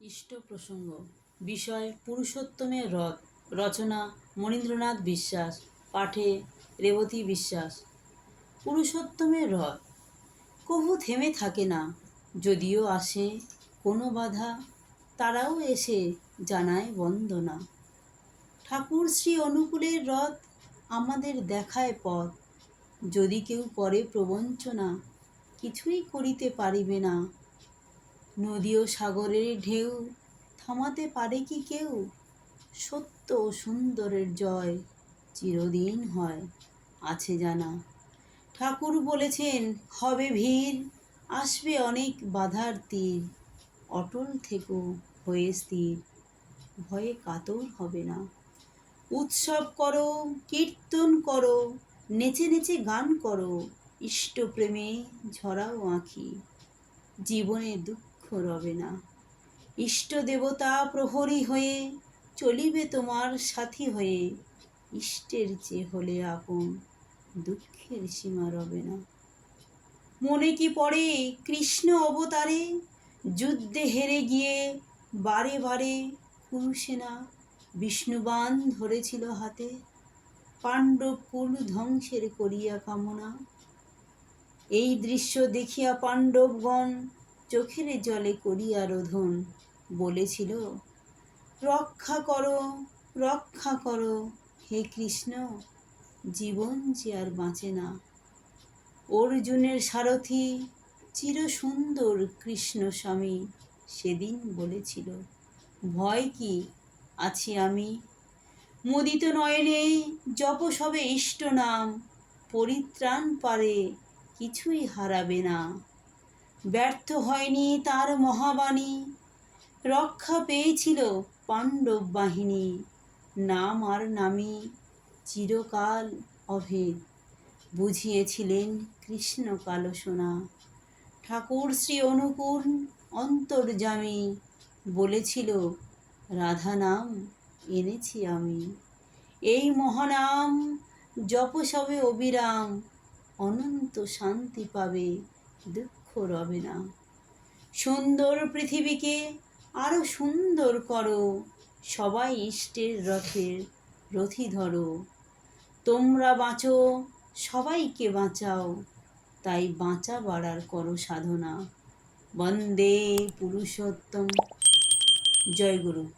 ইষ্ট প্রসঙ্গ। বিষয় পুরুষোত্তমের রথ রচনা মনীন্দ্রনাথ বিশ্বাস। পাঠে রেবতী বিশ্বাস। পুরুষোত্তমের রথ কভু থেমে থাকে না। যদিও আসে কোনো বাধা, তারাও এসে জানায় বন্দনা। ঠাকুর শ্রী অনুকূলের রথ আমাদের দেখায় পথ। যদি কেউ করে প্রবঞ্চনা, কিছুই করিতে পারিবে না। নদী ও সাগরের ঢেউ থামাতে পারে কি কেউ? সত্য ও সুন্দরের জয় চিরদিন হয়, আছে জানা। ঠাকুর বলেছেন, হবে ভিড়, আসবে অনেক বাধার তীর, অটল থেকো, হয়ে স্থির, ভয়ে কাতর হবে না। উৎসব করো, কীর্তন করো, নেচে নেচে গান করো ইষ্টপ্রেমে ঝরাও আঁখি, জীবনে দুঃখ রবে না। ইষ্ট দেবতা প্রহরী হয়ে চলিবে তোমার সাথী হয়ে। ইষ্টের চেয়ে হলে আপন দুঃখের সীমা রবে না। মনে কি পড়ে কৃষ্ণ অবতারে? যুদ্ধে হেরে গিয়ে বারে বারে কুরুসেনা বিষ্ণুবান ধরেছিল হাতে। পাণ্ডব কুল ধ্বংসের করিয়া কামনা। এই দৃশ্য দেখিয়া পাণ্ডবগণ চোখের জলে করিয়া রোধন বলেছিল, রক্ষা করো রক্ষা করো, হে কৃষ্ণ, জীবন যে আর বাঁচে না। অর্জুনের সারথি চির সুন্দর কৃষ্ণ স্বামী সেদিন বলেছিল, ভয় কি আছি আমি? মুদিত নয়নে জপ সবে ইষ্ট নাম, পরিত্রাণ পারে কিছুই হারাবে না। ব্যর্থ হয়নি তার মহাবাণী। রক্ষা পেয়েছিল পাণ্ডব বাহিনী। নাম আর নামই চিরকাল অভেদ। বুঝিয়েছিলেন কৃষ্ণ কালসোনা ঠাকুর শ্রী অনুকূল অন্তর্জামী বলেছিল, রাধা নাম এনেছি আমি। এই মহানাম জপ সবে অবিরাম। অনন্ত শান্তি পাবে দুঃখ রবে না। সুন্দর পৃথিবীকে আরও সুন্দর করো। সবাই ইষ্টের রথের রথি ধরো। তোমরা বাঁচো, সবাইকে বাঁচাও। তাই বাঁচা বাড়ার করো সাধনা। বন্দে পুরুষোত্তম। জয় গুরু।